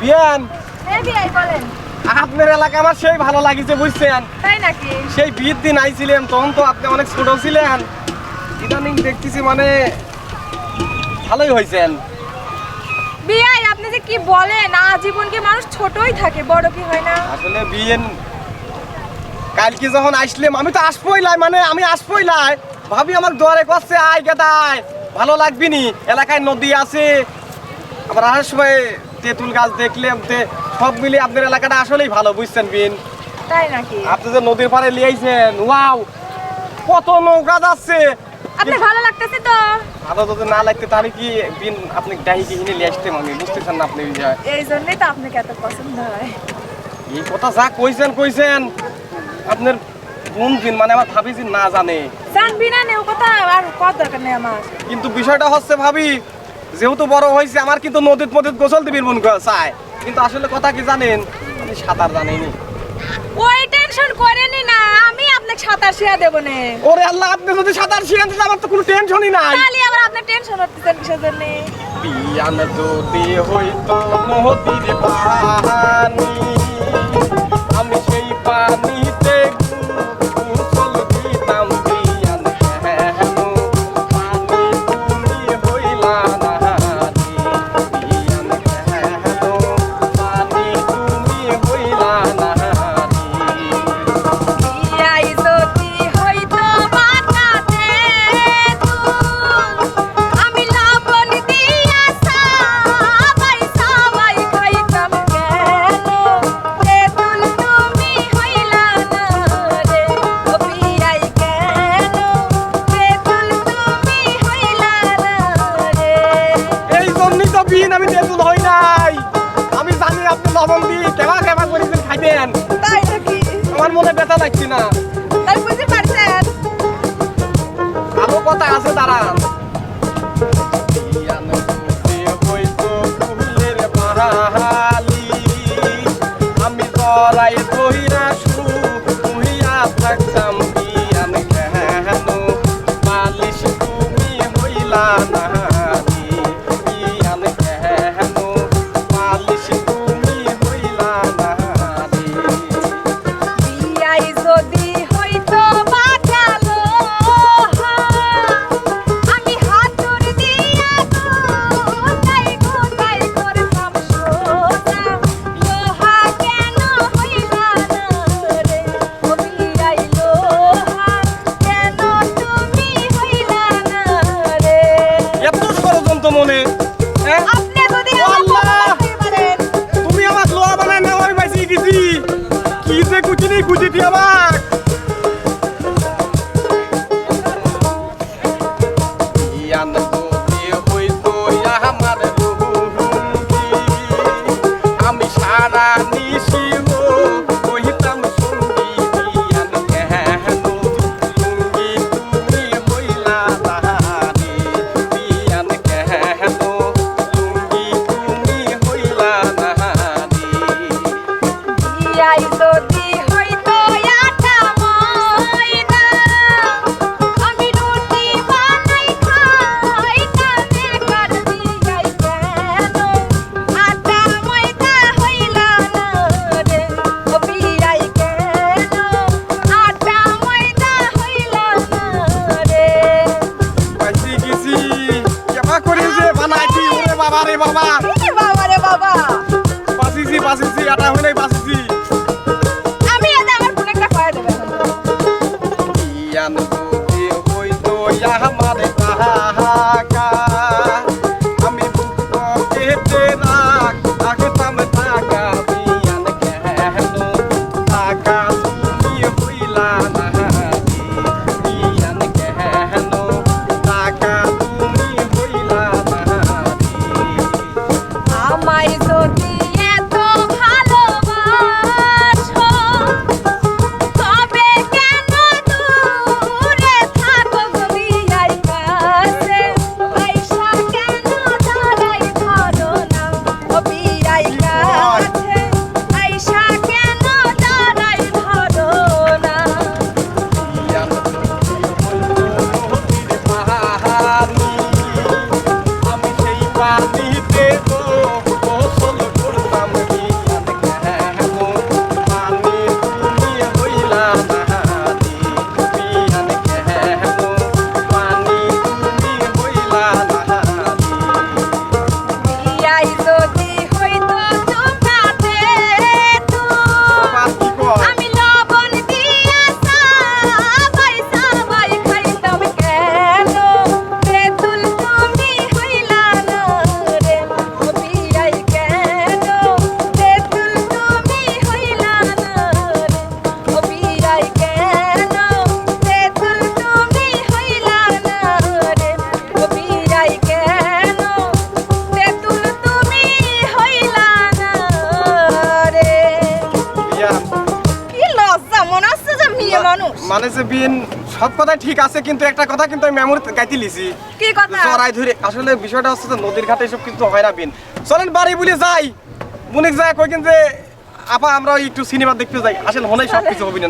বিয়ান বলেন। আপনার এলাকা আমার সেই ভালো লাগিছে বুঝছেন? তাই নাকি? সেই বিয়ের দিন আইছিলেন তখন তো আপনি অনেক ছোট ছিলেন। ইদানিং দেখতেছি মানে ভালোই হয়েছেন বিয়াই আপনি যে কি বলেন আজীবন কি মানুষ ছোটই থাকে বড় কি হয় না? আসলে বিয়েন কালকে যখন আসলাম আমি তো আসবই লাই মানে আমি আসবই লাই। ভাবি আমার দুয়ারে করছে আয় গেদায় ভালো লাগবি নি এলাকায় নদী আছে। আবার আসার সময় তেঁতুল গাছ দেখলাম তে সব মিলিয়ে আপনার এলাকাটা আসলেই ভালো বুঝছেন বিন? তাই নাকি? আপনি যে নদীর পাড়ে লিয়েছেন ওয়াও! কত নৌকা যাচ্ছে! আপনার ভালো লাগতেছে তো? ভালো যদি না লাগতে তাহলে কি বিন আপনি ডাহি কি হিনে লিয়ে আসতেন আমি? বুঝতেছেন না আপনি বিষয়। এই জন্যই তো আপনাকে এত পছন্দ হয়। এই কথা যা কইছেন কইছেন। আপনার কোন দিন মানে আমার ভাবি যে না জানে। জানবি না কথা আর কত দরকার নেই আমার। কিন্তু বিষয়টা হচ্ছে ভাবি যেহেতু বড় হয়েছে আমার কিন্তু নদীত মধ্যে গোসল দিবির মন চায় কিন্তু আসলে কথা কি জানেন? আমি সাঁতার জানিনি। ওই টেনশন করেনি না আমি আপনাকে সাঁতার শিয়া দেব নে। ওরে আল্লাহ আপনি যদি সাঁতার শিখেন তাহলে আমার তো কোনো টেনশনই নাই। তাহলে আবার আপনার টেনশন হচ্ছে কিসের জন্য? বিয়ান যদি হইতো নদীর পানি তো আমি তেঁতুল হই নাই। আমি জানি আপনি লবণ দিয়ে কেমা কেমা করেছেন খাইবেন। তাই নাকি? আমার মনে ব্যথা লাগছে না। তাই বুঝতে পারছেন? আরও কথা আছে হইতো আমি জড়াই বাবা রে বাবা মানে যে বিন সব কথা ঠিক আছে কিন্তু একটা কথা কিন্তু আমি মেমোরি গাইতে লিছি। কি কথা? চড়াই ধরে আসলে বিষয়টা হচ্ছে যে নদীর ঘাটে এসব কিন্তু হয় না বিন। চলেন বাড়ি বলে যাই। মনে যায় কই কিন্তু আপা আমরা একটু সিনেমা দেখতে যাই। আসলে হলে সব কিছু হবে না